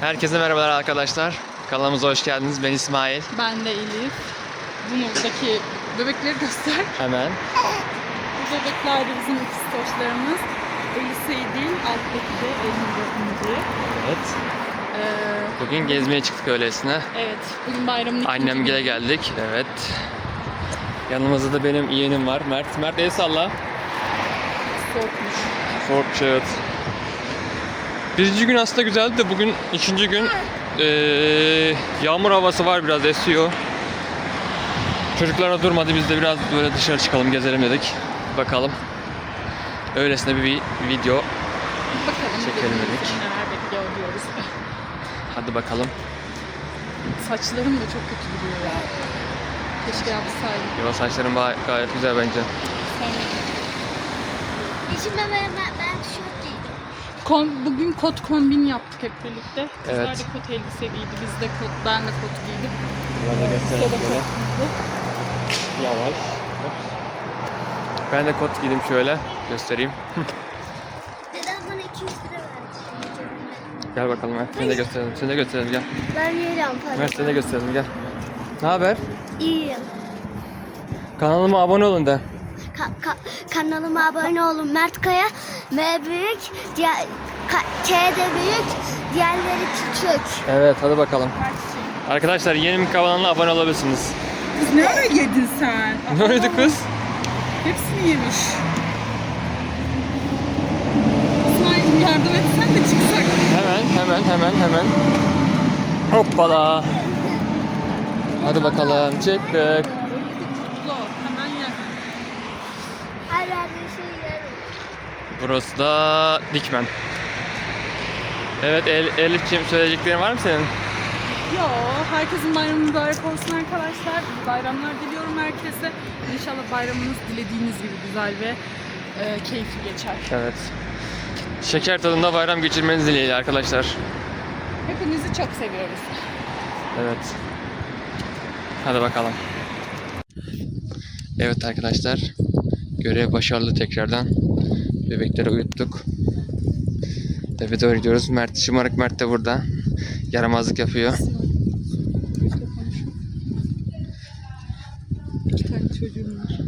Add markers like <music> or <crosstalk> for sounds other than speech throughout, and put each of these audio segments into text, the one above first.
Herkese merhabalar arkadaşlar. Kanalımıza hoş geldiniz. Ben İsmail. Ben de Elif. Buradaki bebekleri göster. Hemen. Bu bebekler de bizim ikiz toşlarımız. Elise değil, alttaki de Elinde İnci. Evet. Ee, Bugün gezmeye çıktık öylesine. evet, bugün bayramın ikinci Annemgile günü. geldik. Evet. Yanımızda da benim yeğenim var. Mert. Mert el salla. Soğukmuş. Soğuk şey evet. Birinci gün aslında güzeldi de bugün ikinci gün eee, yağmur havası var biraz esiyor. Çocuklara durmadı biz de biraz böyle dışarı çıkalım gezelim dedik. Bakalım. Öylesine bir, bir video. Bakalım Çekelim dedik. Hadi bakalım. Saçlarım da çok kötü duruyor ya. Keşke yapsaydım. Yuva saçların gayet güzel bence. Sevmedim. Şimdi ben, ben, ben giydim. Kom- bugün kot kombin yaptık hep birlikte. Kızlar Evet. da kot elbise giydi, biz de kot, ben de kot giydim. Biraz da gösterelim kot giydi. Yavaş. Ben de kot giydim şöyle. Göstereyim. <laughs> Dedem bana 200 lira verdi. Gel bakalım Mert. Seni de gösterelim. Seni de gösterelim gel. Ben para. Mert seni de gösterelim gel. Ne haber? İyiyim. Kanalıma abone olun de. Ka- ka- kanalıma abone olun. Mert Kaya M büyük, diğer K- K de büyük, diğerleri küçük. Evet hadi bakalım. Arkadaşlar yeni kanalına abone olabilirsiniz. Kız ne ara yedin sen? Ne oldu kız? Hepsini yemiş. İsmail'cim yardım etsen de çıksak. Hemen hemen hemen hemen. Hoppala. Hadi bakalım çıktık. Zor, hemen ye. Şey. Burası da Dikmen. Evet El Elif'ciğim söyleyeceklerin var mı senin? Yo, herkesin bayramı mübarek olsun arkadaşlar. İyi Bayramlar diliyorum herkese. İnşallah bayramınız dilediğiniz gibi güzel ve e, keyifli geçer. Evet. Şeker tadında bayram geçirmeniz dileğiyle arkadaşlar. Hepinizi çok seviyoruz. Evet. Hadi bakalım. Evet arkadaşlar. Görev başarılı tekrardan. Bebekleri uyuttuk. Eve doğru gidiyoruz. Mert, şımarık Mert de burada. Yaramazlık yapıyor. İki tane çocuğum var.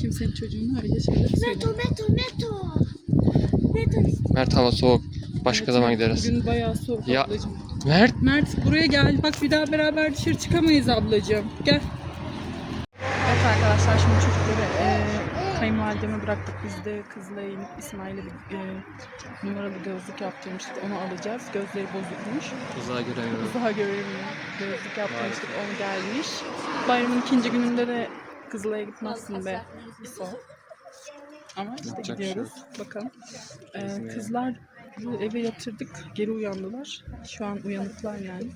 Kimsenin çocuğunu öyle şeyler söyle. Meto, Meto, Meto. Meto işte. Mert hava soğuk. Başka Evet, zaman gideriz. Bugün bayağı soğuk Ya- ablacığım. Mert. Mert buraya gel. Bak bir daha beraber dışarı çıkamayız ablacığım. Gel. Arkadaşlar şimdi çocukları e, kayınvalideme bıraktık. Biz de kızla inip İsmail'e bir e, numaralı gözlük yaptırmıştık. Onu alacağız. Gözleri bozukmuş. Uzağa göremiyorum. Daha göremiyor. Gözlük yaptırmıştık. Onu gelmiş. Bayramın ikinci gününde de Kızılay'a gitmezsin be. İso. Ama işte Yapacak şey gidiyoruz. Bakalım. Ee, kızlar eve yatırdık. Geri uyandılar. Şu an uyanıklar yani.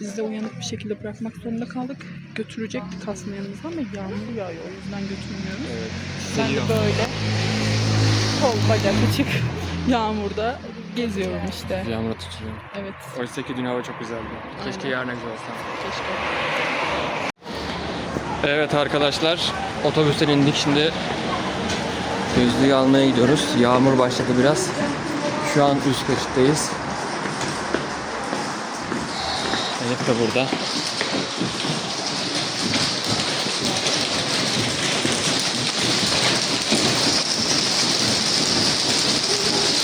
Biz de uyanık bir şekilde bırakmak zorunda kaldık. Götürecektik aslında yanımızda ama yağmur yağıyor. O yüzden götürmüyoruz. Evet. Ben de böyle kol bacak açık <laughs> yağmurda geziyorum işte. Yağmura tutuyor. Evet. Oysa ki dün hava çok güzeldi. Keşke Aynen. yarın güzel olsa. Keşke. Evet arkadaşlar otobüsten indik şimdi gözlüğü almaya gidiyoruz. Yağmur başladı biraz. Şu an üst geçitteyyiz. Elif de burada.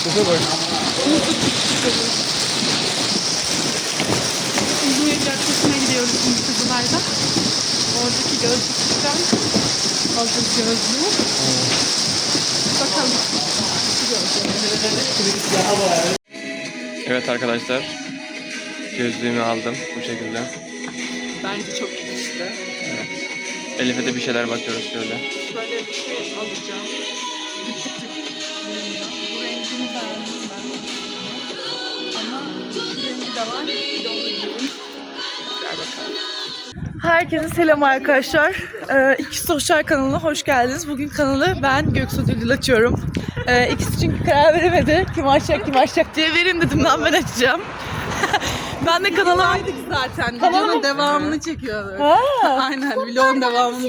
Kısa bak. Uzun Caddesi'ne gidiyoruz şimdi Kızılay'da. Oradaki gözlükten hazır gözlüğü. Bakalım. Evet arkadaşlar. Gözlüğümü aldım bu şekilde. Bence çok iyi işte. Elif'e de bir şeyler bakıyoruz şöyle. Şöyle bir şey alacağım. Bu rengini beğendim ben. Ama şu rengi de var. Bir de onu giyeyim. Gel bakalım. Herkese selam arkadaşlar. Ee, İki Sosyal kanalına hoş geldiniz. Bugün kanalı ben Göksu Düldül açıyorum. Ee, ikisi çünkü karar veremedi. Kim açacak kim açacak diye verin dedim lan ben açacağım. <laughs> Ben de kanalıma... Zaten. Kanalıma- Videonun devamını çekiyorduk. Ha. <laughs> Aynen vlogun devamını.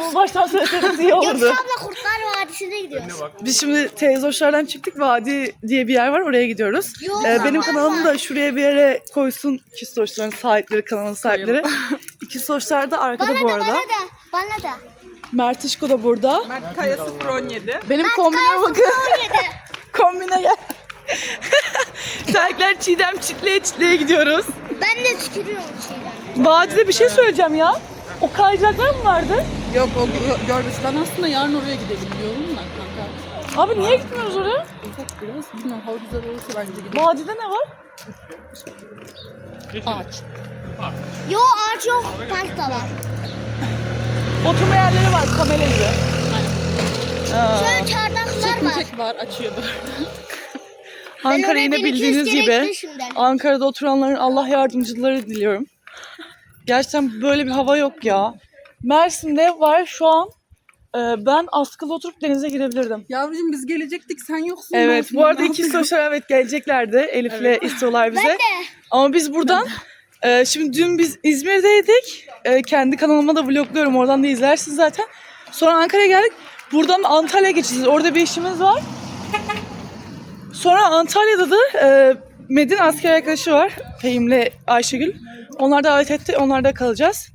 Bunu baştan söyleseniz iyi Göksu olurdu. abla Kurtlar Vadisi'ne gidiyoruz. Biz şimdi teyzoşlardan çıktık. Vadi diye bir yer var. Oraya gidiyoruz. Yok, Ee, benim kanalımı da şuraya bir yere koysun. İkiz Soçların sahipleri, kanalın sahipleri. İkiz Soçlar da arkada Bana bu da arada. bana da. Bana da. Mert İşko da burada. Mert Kaya 017. Benim kombine bakın. <laughs> Kombine gel. <laughs> Serkler Çiğdem çitleye çitleye gidiyoruz. Ben de tükürüyorum şeyden. Vadide bir şey söyleyeceğim ya. O kayacaklar mı vardı? Yok o gö- görmesi. Ben aslında yarın oraya gidelim diyorum da kanka. Abi niye gitmiyoruz oraya? Ufak biraz. Bilmiyorum hava güzel olursa bence gidelim. Vadide ne var? Ağaç. Yo ağaç yok. Park da var. Oturma yerleri var kamera gibi. Şöyle çardaklar var. Çekmecek var açıyordu. Ankara yine bildiğiniz gibi. ben. Ankara'da oturanların Allah yardımcıları diliyorum. Gerçekten böyle bir hava yok ya. Mersin'de var şu an. e, ben askılı oturup denize girebilirdim. Yavrucuğum biz gelecektik sen yoksun. Evet bu arada iki sosyal evet geleceklerdi. Elif'le istiyorlar bize. Ben de. Ama biz buradan e, şimdi dün biz İzmir'deydik. E, kendi kanalıma da vlogluyorum. Oradan da izlersiniz zaten. Sonra Ankara'ya geldik. Buradan Antalya'ya geçeceğiz. Orada bir işimiz var. Sonra Antalya'da da e, Medin asker arkadaşı var. Fehim'le Ayşegül. Onlar davet etti. Onlarda kalacağız.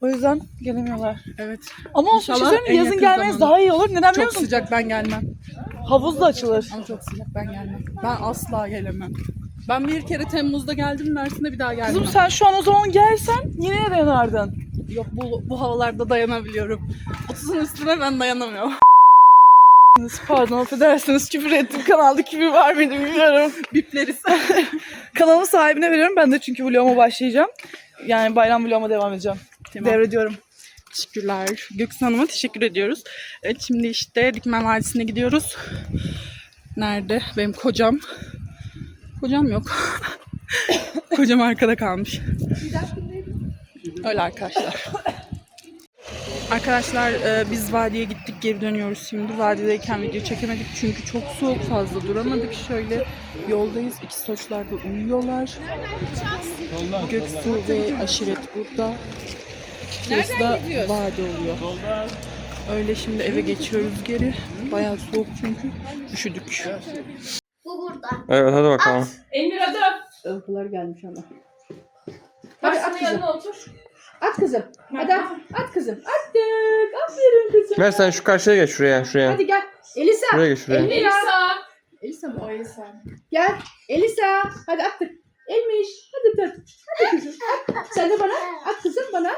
O yüzden gelemiyorlar. Evet. Ama olsun İnşallah şey söyleyeyim mi? en Yazın yakın gelmeniz zamanda. daha iyi olur. Neden biliyor Çok musun? sıcak ben gelmem. Havuz da açılır. Ama çok sıcak ben gelmem. Ben asla gelemem. Ben bir kere Temmuz'da geldim Mersin'de bir daha gelmem. Kızım sen şu an o zaman gelsen yine dayanardın. Yok bu, bu havalarda dayanabiliyorum. 30'un üstüne ben dayanamıyorum. Pardon affedersiniz küfür ettim. Kanalda küfür var mıydı bilmiyorum. Bipleriz. <laughs> Kanalın sahibine veriyorum. Ben de çünkü vloguma başlayacağım. Yani bayram vloguma devam edeceğim. Tamam. Devrediyorum. Teşekkürler. Göksu Hanım'a teşekkür ediyoruz. Evet şimdi işte Dikmen Vadisi'ne gidiyoruz. Nerede? Benim kocam. Kocam yok. kocam arkada kalmış. Öyle arkadaşlar. Arkadaşlar e, biz vadiye gittik geri dönüyoruz şimdi. Vadideyken video çekemedik çünkü çok soğuk fazla duramadık. Şöyle yoldayız. İki soçlar da uyuyorlar. Göksu ve aşiret burada. Burası da vadi oluyor. Öyle şimdi eve geçiyoruz geri. Bayağı soğuk çünkü. Üşüdük. Bu burada. Evet hadi bakalım. Emir hadi. Uykular gelmiş ama. Hadi at yanına otur. At kızım. Hadi at. At kızım. Attık. Aferin kızım. Ver sen şu karşıya geç şuraya şuraya. Hadi gel. Elisa. Şuraya geç şuraya. Elisa. Elisa mı o Elisa? Gel. Elisa. Hadi attık. Elmiş. Hadi tut. Hadi kızım. At. Sen de bana. At kızım bana.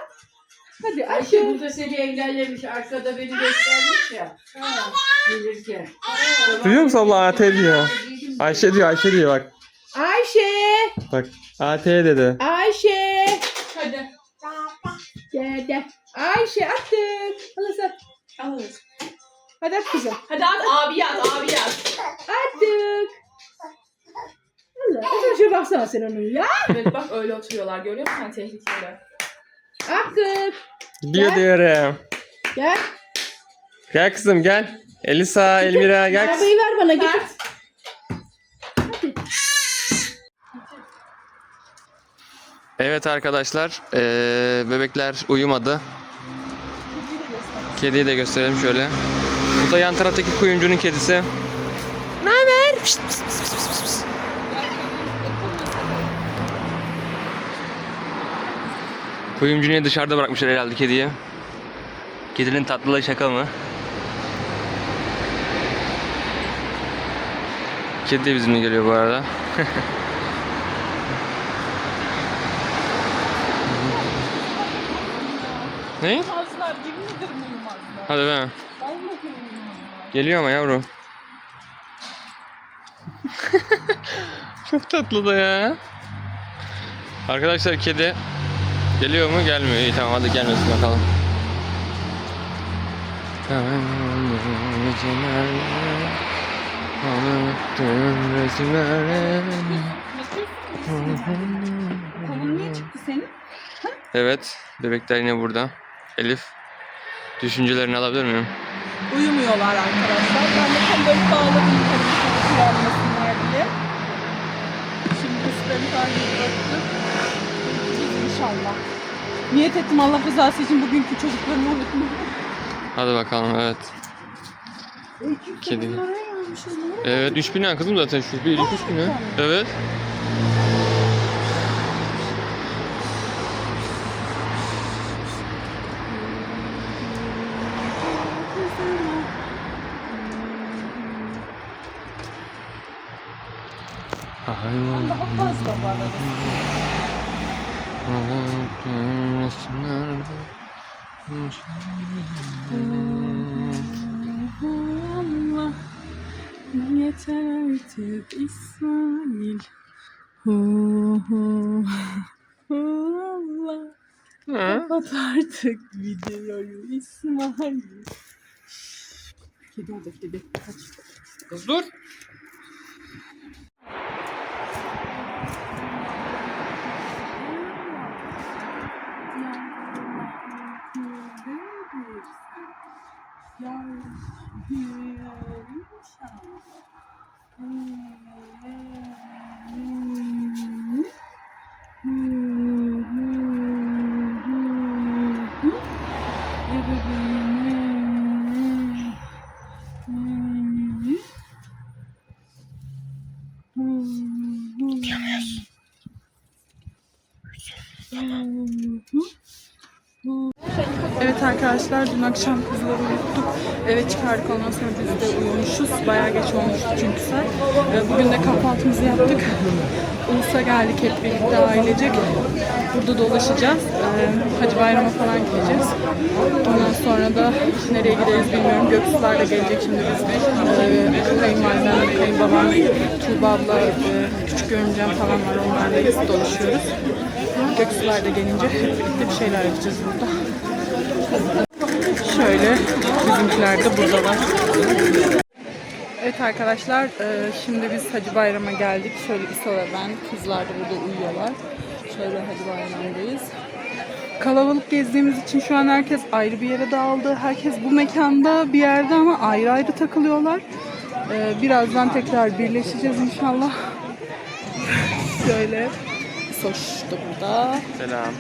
Hadi Ayşe Ayşe. burada seni engellemiş. Arkada beni göstermiş ya. Ha, Gelirken. Duyuyor musun abla AT diyor. Ayşe diyor Ayşe diyor bak. Ayşe. Bak AT dedi. Ayşe. Hadi. Gel gel. Ayşe attık. Alırsa. Alırız. Hadi at kızım. Hadi at abi at abi at. Attık. Allah. Şöyle baksana sen onu ya. Evet bak öyle oturuyorlar görüyor musun tehlikeli. Attık. Gidiyor Gel. diyorum. Gel. Gel kızım gel. Elisa, Elmira gel. Arabayı ver bana getir. Evet arkadaşlar, eee, bebekler uyumadı. Kediyi de gösterelim şöyle. Bu da yan taraftaki kuyumcunun kedisi. Ne haber? Pişt, pişt, Kuyumcu niye dışarıda bırakmışlar herhalde kediyi? Kedinin tatlılığı şaka mı? Kedi de bizimle geliyor bu arada. <laughs> ne? Hadi be. Geliyor ama yavrum. <laughs> Çok tatlı da ya. Arkadaşlar kedi geliyor mu? Gelmiyor. İyi tamam hadi gelmesin bakalım. Kolun niye çıktı senin? Evet, bebekler yine burada. Elif, düşüncelerini alabilir miyim? Uyumuyorlar arkadaşlar. Ben de tam böyle bağladım yukarı kullanmasınlar diye. Şimdi çocuklarını takip ettik. Biz inşallah. Niyet ettim Allah rızası için bugünkü çocuklarımı unutmayayım. Hadi bakalım evet. Kedi. Evet 3000 lira kızım zaten şu. 1 2 3 bin lira. Evet. Hayvan. Allah yeter artık İsmail. Hu hu Allah. Kapat artık videoyu İsmail. Kedi orada kedi. Kaç. Kız dur. Evet arkadaşlar dün akşam kızları uyuttuk. Eve çıkardık ondan sonra biz de uyumuşuz. Bayağı geç olmuştu çünkü saat. Ee, Bugün de kahvaltımızı yaptık. Ulus'a geldik hep birlikte ailecek. Burada dolaşacağız. Ee, Hacı Bayram'a falan gideceğiz. Ondan sonra da nereye gideriz bilmiyorum. Göksular da gelecek şimdi bizde. Ee, kayınvalidem, kayınbabam, Tuğba abla, e, küçük görümcem falan var. Onlarla biz dolaşıyoruz. Göksular da gelince hep birlikte bir şeyler yapacağız burada. Şöyle bizimkiler de buradalar. Evet arkadaşlar e, şimdi biz Hacı Bayram'a geldik. Şöyle İsa ve ben kızlar da burada uyuyorlar. Şöyle Hacı Bayram'dayız. Kalabalık gezdiğimiz için şu an herkes ayrı bir yere dağıldı. Herkes bu mekanda bir yerde ama ayrı ayrı takılıyorlar. E, birazdan tekrar birleşeceğiz inşallah. Şöyle Soş da burada. Selam.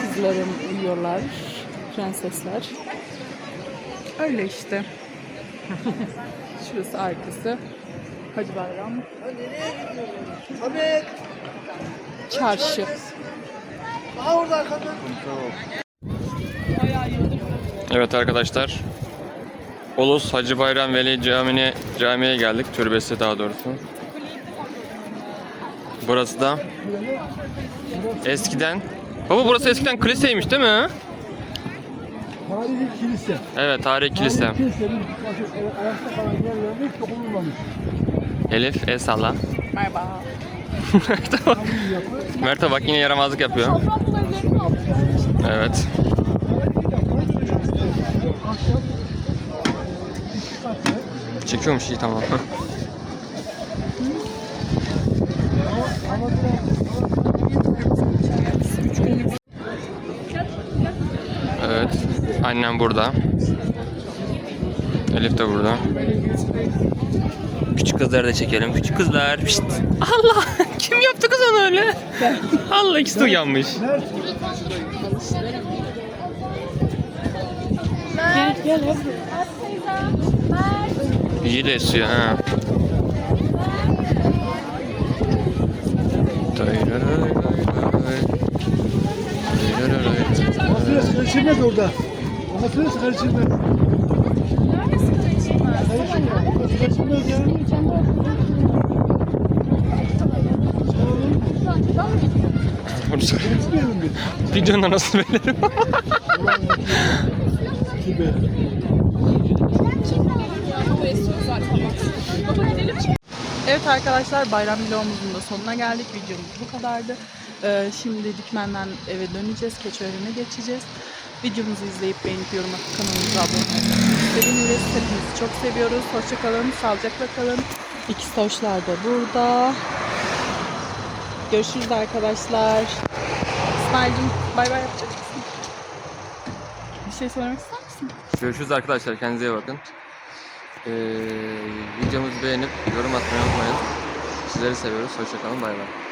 Kızlarım uyuyorlar. Prensesler. Öyle işte. <laughs> Şurası arkası. Hacı Bayram. Çarşı. Evet arkadaşlar. Ulus Hacı Bayram Veli Camii'ne camiye geldik. Türbesi daha doğrusu. Burası da eskiden Baba burası eskiden kiliseymiş değil mi? Tarihi kilise. Evet tarihi kilise. Tarihi kilisenin başı- e, ayakta kalan yerlerinde hiç dokunulmamış. Elif el salla. Merhaba. Mert'e <laughs> bak yine yaramazlık yapıyor. Evet. Çekiyormuş iyi tamam. <laughs> evet. Annem burada. Elif de burada. Küçük kızları da çekelim. Küçük kızlar. Pişt. Allah! <laughs> Kim yaptı kız onu öyle? Allah ikisi de uyanmış. İyi de esiyor ha. İçilmez orada. Amasya sigara içilmez. Orada sigara içilmez. Evet arkadaşlar bayram vlogumuzun da sonuna geldik. Videomuz bu kadardı. Ee, şimdi Dikmen'den eve döneceğiz. Keçiören'e geçeceğiz. Videomuzu izleyip beğenip yorum atıp kanalımıza abone olmayı seviniriz. Hepinizi çok seviyoruz. Hoşçakalın. Sağlıcakla kalın. İkisi hoşlar da burada. Görüşürüz arkadaşlar. İsmail'cim bay bay yapacak mısın? Bir şey söylemek ister misin? Görüşürüz arkadaşlar. Kendinize iyi bakın. Ee, videomuzu beğenip yorum atmayı unutmayın. Sizleri seviyoruz. Hoşçakalın. Bay bay.